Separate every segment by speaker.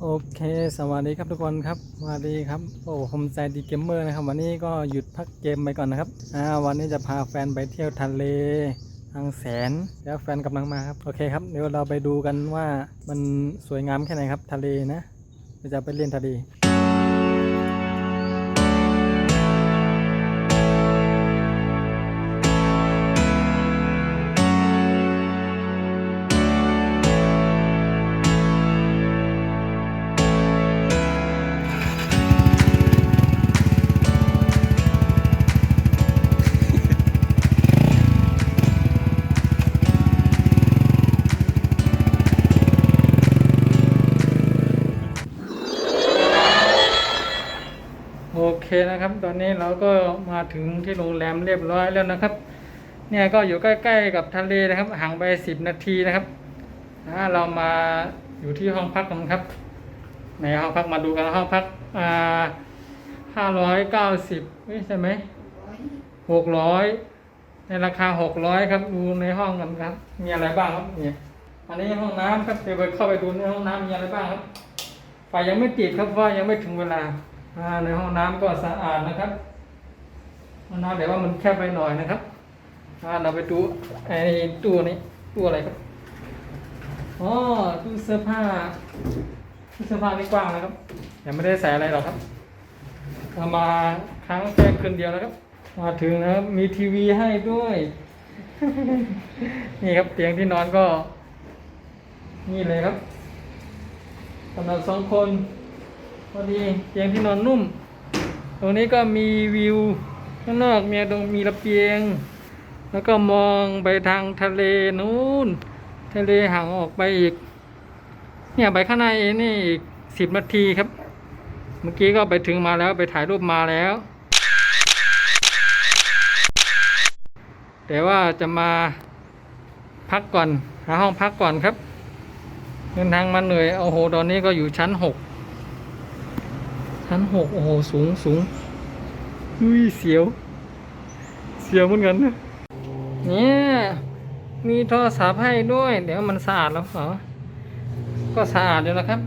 Speaker 1: โอเค สวัสดีครับทุกคนครับ สวัสดีครับ โอ้ผมใจดีเกมเมอร์นะครับ วันนี้ก็หยุดพักเกมไปก่อนนะครับ อ่า วันนี้จะพาแฟนไปเที่ยวทะเลทางแสน แล้วแฟนกำลังมาครับ โอเคครับ เดี๋ยวเราไปดูกันว่ามันสวยงามแค่ไหนครับ ทะเลนะเราจะไปเล่นทะเล นะครับ ตอนนี้เราก็มาถึงที่โรงแรมเรียบร้อยแล้วนะครับ เนี่ยก็อยู่ใกล้ ๆ กับทะเลนะครับ ห่างไปสิบนาทีนะครับอ่าเรามาอยู่ที่ห้องพักกันครับ ในห้องพักมาดูกันห้องพักอ่าห้าร้อยเก้าสิบใช่ไหมหกร้อยในราคาหกร้อยครับดูในห้องกันครับ มีอะไรบ้างครับเนี่ยอันนี้ห้องน้ำครับเดี๋ยวไปเข้าไปดูในห้องน้ำมีอะไรบ้างครับไฟยังไม่ติดครับเพรายังไม่ถึงเวลา ในห้องน้ำก็สะอาดนะครับห้องน้ำเดี๋ยวว่ามันแคบไปหน่อยนะครับอ่าเราไปดูไอ้ตู้นี้ตู้อะไรครับอ๋อตู้เสื้อผ้าตู้เสื้อผ้านี่กว้างนะครับยังไม่ได้ใส่อะไรหรอกครับเรามาครั้งแค่คืนเดียวนะครับ มาถึงนะครับมีทีวีให้ด้วย นี่ครับเตียงที่นอนก็ นี่เลยครับสำหรับสองคน พอดีเตียงที่นอนนุ่ม ตรงนี้ก็มีวิวข้างนอกมีตรงมีระเบียง แล้วก็มองไปทางทะเลนู้น ทะเลห่างออกไปอีก เนี่ยไปข้างในนี่อีกสิบนาทีครับ เมื่อกี้ก็ไปถึงมาแล้วไปถ่ายรูปมาแล้ว แต่ว่าจะมาพักก่อน หาห้องพักก่อนครับเดินทางมาเหนื่อยโอ้โหตอนนี้ก็อยู่ชั้นหก ชั้นหกโอ้โห สูงสูงอุ้ยเสียว เสียวเหมือนกันนะเนี่ยมีโทรศัพท์ให้ด้วย เดี๋ยวมันสะอาดแล้วเหรอ ก็สะอาดอยู่นะครับ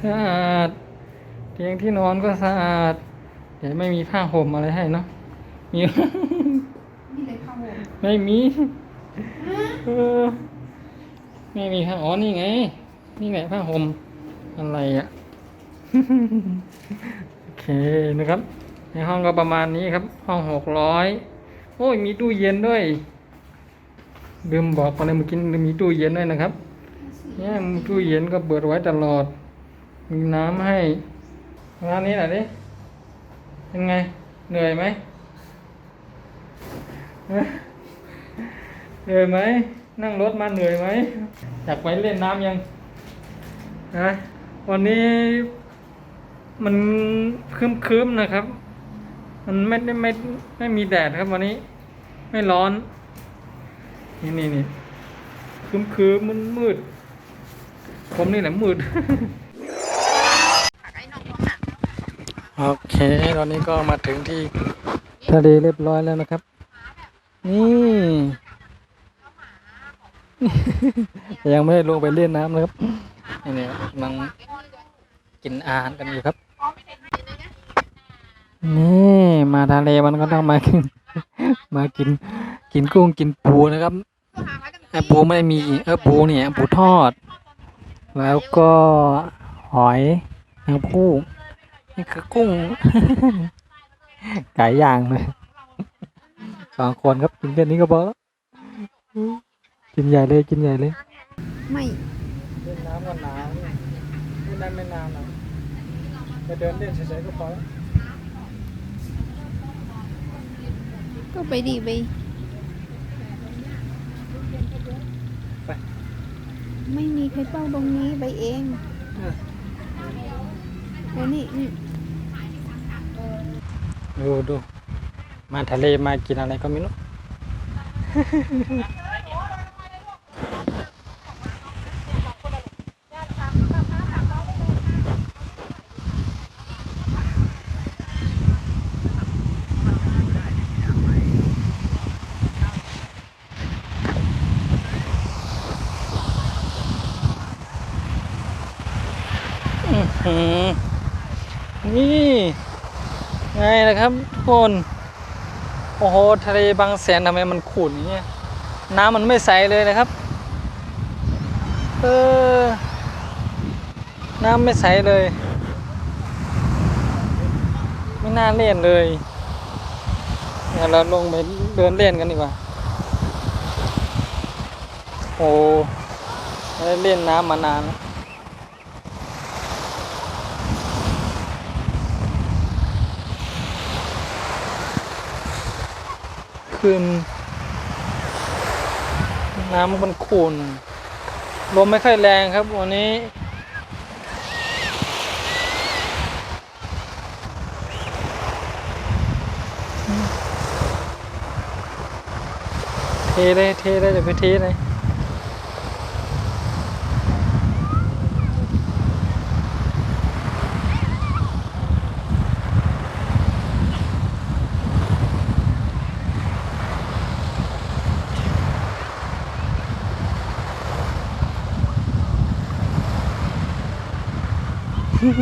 Speaker 1: สะอาด เตียงที่นอนก็สะอาด เดี๋ยวไม่มีผ้าห่มอะไรให้เนาะมี
Speaker 2: นี่เลยผ้าห่ม
Speaker 1: ไม่มีเออไม่มีผ้าอ๋อนี่ไง นี่ไงผ้าห่มอะไรอะ่ะ โอเคนะครับ ในห้องก็ประมาณนี้ครับ ห้องหกร้อยโอ้ยมีตู้เย็นด้วยลืมบอกไปเลยเมื่อกี้มีตู้เย็นด้วยนะครับเนี่ยมีตู้เย็นก็เปิดไว้ตลอด มีน้ำให้ร้านนี้หน่อยดิเป็นไง เหนื่อยไหมเหนื่อยไหม นั่งรถมาเหนื่อยไหม อยากไปเล่นน้ำยังนะวันนี้ มันคืมๆนะครับ มันไม่ได้ไม่ไม่มีแดดครับวันนี้ ไม่ร้อน นี่นี่นี่คืมคืมมันมืดผมนี่แหละมืด โอเค ตอนนี้ก็มาถึงที่ทะเลเรียบร้อยแล้วนะครับ นี่ ยังไม่ได้ลงไปเล่นน้ำนะครับ นี่นี่กำลังกินอาหารกันอยู่ครับ นี่มาทะเลมันก็ต้องมากินมากิน กินกุ้งกินปูนะครับไอ้ปูไม่มีเออปูเนี่ยปูทอด แล้วก็หอยนางผู้นี่คือกุ้งไก่ย่างเลยสองคนครับกินแค่นี้ก็พอแล้วกินใหญ่เลยกินใหญ่เลย
Speaker 2: ไม่
Speaker 1: เล่นน้ำก็หนาวเล่นได้ไม่นานหรอกไปเดินเล่นเฉยๆก็พอแล้ว
Speaker 2: ก็ไปดีไป
Speaker 1: ไป
Speaker 2: ไม่มีใครเฝ้าตรงนี้ไปเองแล้วนี่นี่
Speaker 1: ดูดูมาทะเลมากินอะไรก็ไม่รู้ นี่ไงนะครับทุกคน โอ้โหทะเลบางแสนทำไมมันขุ่นเงี้ยน้ำมันไม่ใสเลยนะครับ เออ น้ำไม่ใสเลย ไม่น่าเล่นเลยเดี๋ยวเราลงไปเดินเล่นกันดีกว่า โอ้เล่นน้ำมานานแล้ว น น้ำมันขุ่นลมไม่ค่อยแรงครับวันนี้ เทเลยเทเลยเดี๋ยวไปเทเลย น้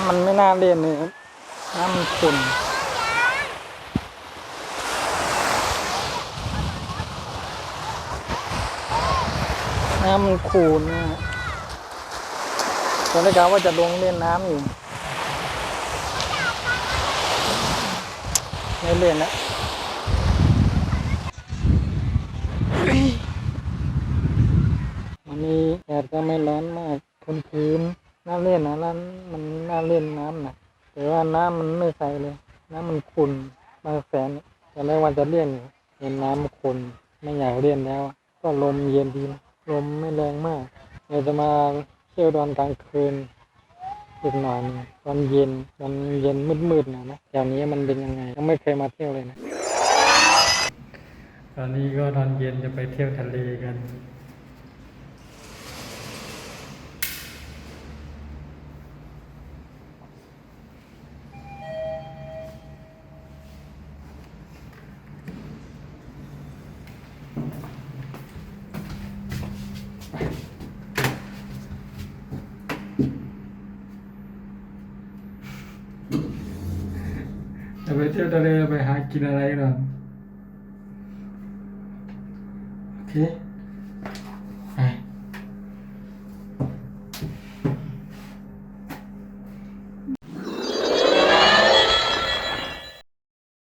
Speaker 1: ำมันไม่น่าเล่นเลยครับ น้ำมันขุ่นน้ำมันขุ่นนะตอนแรกว่าจะลงเล่นน้ำอยู่ ไม่เล่นแล้ววันนี้แดดก็ไม่ร้อนมากพื้นๆน่าเล่นนะร้ามันน่าเล่นน้ำนะแต่ว่าน้ำมันไม่ใสเลย น้ำมันขุ่นบางแสนตอนแรกว่าจะเล่นอยู่เห็นน้ำขุ่นไม่อยากเล่นแล้ว ก็ลมเย็นดีลมไม่แรงมากเดี๋ยวจะมาเที่ยวตอนกลางคืน อีกหน่อยนึงตอนเย็นตอนเย็นมืดๆนะนะแถวนี้มันเป็นยังไงยังไม่เคยมาเที่ยวเลยนะ ตอนนี้ก็ตอนเย็นจะไปเที่ยวทะเลกัน เที่ยวทะเลไปหากินอะไรก่อนโอเค